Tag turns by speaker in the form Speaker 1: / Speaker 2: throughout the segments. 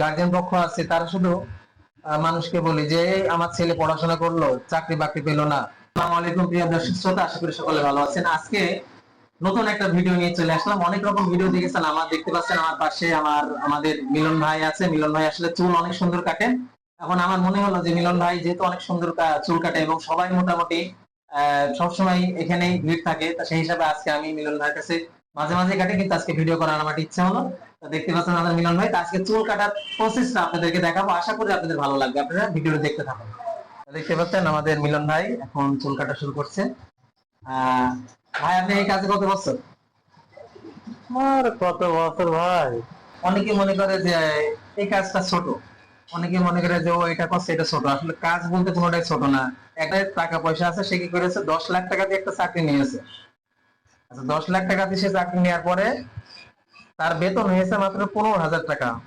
Speaker 1: Guardian পক্ষ আছে, তারা শুধু মানুষকে বলি যে আমার ছেলে পড়াশোনা করল, চাকরি বাকরি পেল না। আলাইকুম, প্রিয় দর্শক শ্রোতা, আশা করি সকলে ভালো আছেন। আজকে নতুন একটা ভিডিও নিয়ে চলে আসলাম। অনেক রকম ভিডিও দেখেছেন, আমার দেখতে পাচ্ছেন, আমার পাশে আমার, আমাদের মিলন ভাই আছে। মিলন ভাই আসলে চুল অনেক সুন্দর কাটেন এখন আমার মনে হলো যে, মিলন ভাই যেহেতু অনেক সুন্দর চুল কাটে এবং সবাই মোটামুটি সবসময় এখানেই ভিড় থাকে সেই হিসাবে আজকে আমি মিলন ভাইয়ের কাছে মাঝে মাঝে কাটে, কিন্তু আজকে ভিডিও করার আমার ইচ্ছা হলো। দেখতে পাচ্ছেন আমাদের মিলন ভাই। আজকে চুল কাটার প্রসেসটা আপনাদেরকে দেখাবো। আশা করি আপনাদের ভালো লাগবে। আপনারা ভিডিওটা দেখতে থাকুন। দেখতে পাচ্ছেন আমাদের মিলন ভাই এখন চুল কাটা শুরু করছে। ভাই আপনি এই কাজে কত বছর?
Speaker 2: আর কত বছর ভাই?
Speaker 1: অনেকে মনে করে যে এই কাজটা ছোট। অনেকে মনে করে যে ও এটা করছে এটা ছোট। আসলে কাজ বলতে কোনোটাই ছোট না। একটা টাকা পয়সা আছে সে কি করেছে? দশ লাখ টাকা দিয়ে একটা চাকরি নিয়েছে। আচ্ছা দশ লাখ টাকা দিয়ে সে চাকরি নেওয়ার পরে তার বেতন হয়েছে মাত্র পনেরো হাজার টাকা।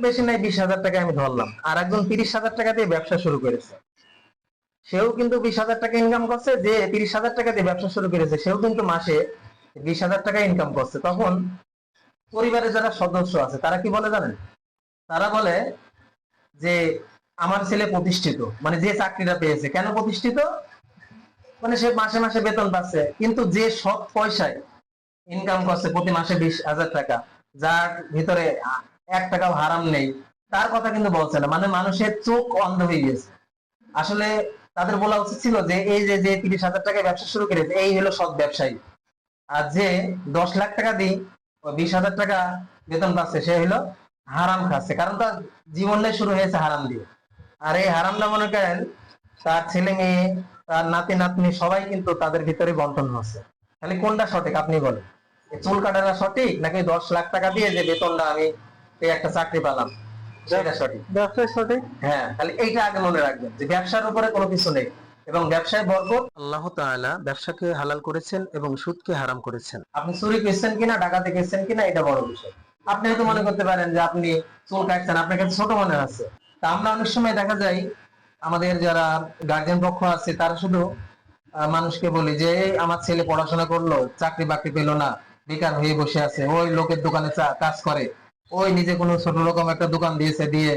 Speaker 1: বেশি নাই, বিশ হাজার টাকা আমি ধরলাম। আর একজন তিরিশ হাজার টাকা দিয়ে ব্যবসা শুরু করেছে। সেও কিন্তু বিশ হাজার টাকা ইনকাম করছে, যে তিরিশ হাজার টাকা দিয়ে ব্যবসা শুরু করেছে, সেও কিন্তু মাসে বিশ হাজার টাকা ইনকাম করছে। তখন পরিবারের যারা সদস্য আছে, তারা কি বলে জানেন? তারা বলে যে, আমার ছেলে প্রতিষ্ঠিত। মানে যে চাকরিটা পেয়েছে। কেন প্রতিষ্ঠিত? মানে সে মাসে মাসে বেতন পাচ্ছে। কিন্তু যে সৎ পয়সায় ইনকাম করছে প্রতি মাসে বিশ হাজার টাকা, যার ভিতরে এক টাকাও হারাম নেই, তার কথা কিন্তু বলছে না মানে মানুষের চোখ অন্ধ হয়ে গেছে আসলে তাদের বলা উচিত ছিল যে, এই যে যে তিরিশ হাজার টাকায় ব্যবসা শুরু করেছে, এই হলো সৎ ব্যবসায়ী। আর যে দশ লাখ টাকা দিই বিশ হাজার টাকা বেতন পাচ্ছে, সে হলো হারাম খাচ্ছে, কারণ তার জীবনটাই শুরু হয়েছে হারাম দিয়ে। আর এই হারামটা মনে করেন, তার ছেলে মেয়ে, তার নাতি, নাতনি, সবাই কিন্তু তাদের ভিতরে বন্টন হচ্ছে তাহলে কোনটা সঠিক, আপনি বলেন। চুল কাটাটা সঠিক নাকি দশ লাখ টাকা দিয়ে যে বেতনটা আমি এই একটা চাকরি পেলাম? সেটা সঠিক।
Speaker 2: ব্যবসায় সঠিক?
Speaker 1: হ্যাঁ তাহলে এইটা আগে মনে রাখবেন যে ব্যবসার উপরে কোনো কিছু নেই এবং ব্যবসায় বরকত। আল্লাহ তাআলা ব্যবসাকে হালাল করেছেন এবং সুদকে হারাম করেছেন। আপনি চুরি করছেন কিনা ডাকাতি করছেন কিনা এটা বড় বিষয়। আপনি হয়তো মনে করতে পারেন যে আপনি চুল কাটছেন আপনার কাছে ছোট মনে আছে। তা আমরা অনেক সময় দেখা যায় আমাদের যারা গার্জিয়ান পক্ষ আছে তারা শুধু আহ, মানুষকে বলি যে আমার ছেলে পড়াশোনা করল চাকরি বাকরি পেল না। বেকার হয়ে বসে আছে। ওই লোকের দোকানে কাজ করে। ওই নিজে কোনো ছোট রকম একটা দোকান দিয়েছে, দিয়ে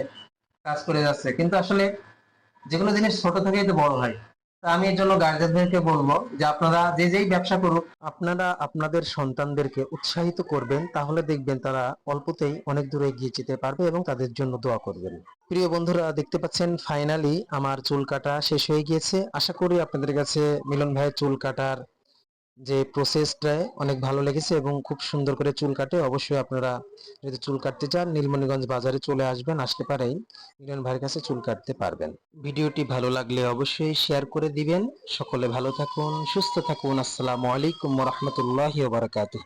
Speaker 1: কাজ করে যাচ্ছে। কিন্তু আসলে যে কোনো জিনিস ছোট থেকেই তো বড় হয়। তা আমি এর জন্য গার্জেনদেরকে বলব যে আপনারা যে যেই ব্যবসা করুক, আপনারা আপনাদের সন্তানদেরকে উৎসাহিত করবেন, তাহলে দেখবেন তারা অল্পতেই অনেক দূরে এগিয়ে যেতে পারবে এবং তাদের জন্য দোয়া করবেন। প্রিয় বন্ধুরা, দেখতে পাচ্ছেন ফাইনালি আমার চুল কাটা শেষ হয়ে গিয়েছে। আশা করি আপনাদের কাছে মিলন ভাইয়ের চুল কাটার যে প্রসেসটায় অনেক ভালো লেগেছে এবং খুব সুন্দর করে চুল কাটে, অবশ্যই আপনারা যদি চুল কাটতে চান, নীলমণিগঞ্জ বাজারে চলে আসবেন, আসতে পারেই মিলন ভাইয়ের কাছে চুল কাটতে পারবেন। ভিডিওটি ভালো লাগলে অবশ্যই শেয়ার করে দিবেন। সকলে ভালো থাকুন, সুস্থ থাকুন। আসসালামু আলাইকুম রহমতুল্লাহ বারাকাতুহ।